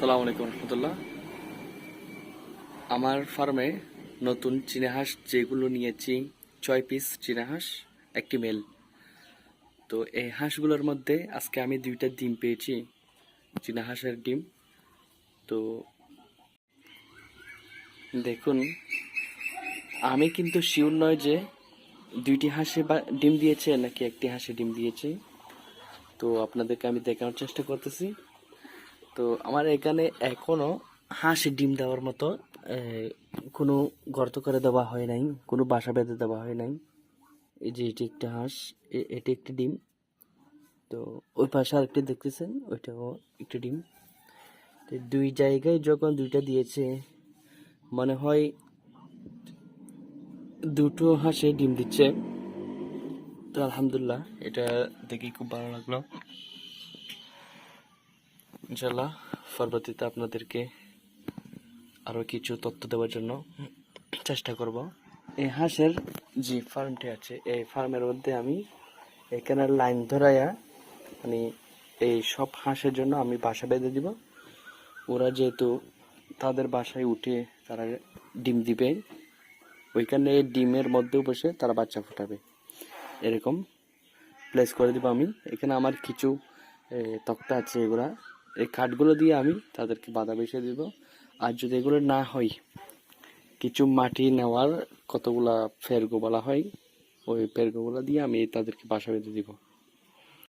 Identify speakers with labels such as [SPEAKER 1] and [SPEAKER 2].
[SPEAKER 1] সালাম আলাইকুম রহমতুল্লাহ। আমার ফার্মে নতুন চীনাহাঁস যেগুলো নিয়েছি, ছয় পিস চীনাহাঁস একটি মেল। তো এই হাঁসগুলোর মধ্যে আজকে আমি দুইটা ডিম পেয়েছি চীনাহাঁসের ডিম। তো দেখুন, আমি কিন্তু শিওর নয় যে দুইটি হাঁসে বা ডিম দিয়েছে নাকি একটি হাঁসে ডিম দিয়েছে। তো আপনাদেরকে আমি দেখানোর চেষ্টা করতেছি। তো আমার এখানে এখনও হাঁসের ডিম দেওয়ার মতো কোনো গর্ত করে দেওয়া হয় নাই, কোনো বাসা বেঁধে দেওয়া হয় নাই। এই যে এটি একটা হাঁস এটি একটি ডিম। তো ওই পাশে আরেকটি দেখতেছেন, ওইটাও একটি ডিম। তো দুই জায়গায় যখন দুইটা দিয়েছে, মনে হয় দুটো হাঁসে ডিম দিচ্ছে। তো আলহামদুলিল্লাহ, এটা দেখে খুব ভালো লাগল। ইনশাল্লাহ পরবর্তীতে আপনাদেরকে আরও কিছু তথ্য দেওয়ার জন্য চেষ্টা করব। এই হাঁসের যে ফার্মটি আছে, এই ফার্মের মধ্যে আমি এখানে লাইন ধরাইয়া মানে এই সব হাঁসের জন্য আমি বাসা বেঁধে দিব। ওরা যেহেতু তাদের বাসায় উঠে তারা ডিম দিবে, ওইখানে ডিমের মধ্যেও বসে তারা বাচ্চা ফোটাবে। এরকম প্লেস করে দিব আমি। এখানে আমার কিছু তক্তা আছে এগুলা। এই কাঠগুলো দিয়ে আমি তাদেরকে বাধা বেসে দিব। আর যদি এগুলো না হয়, কিছু মাটি নেওয়ার কতগুলা ফেরগো বলা হয়, ওই ফেরগোগুলো দিয়ে আমি তাদেরকে বাসা বেঁধে দিব।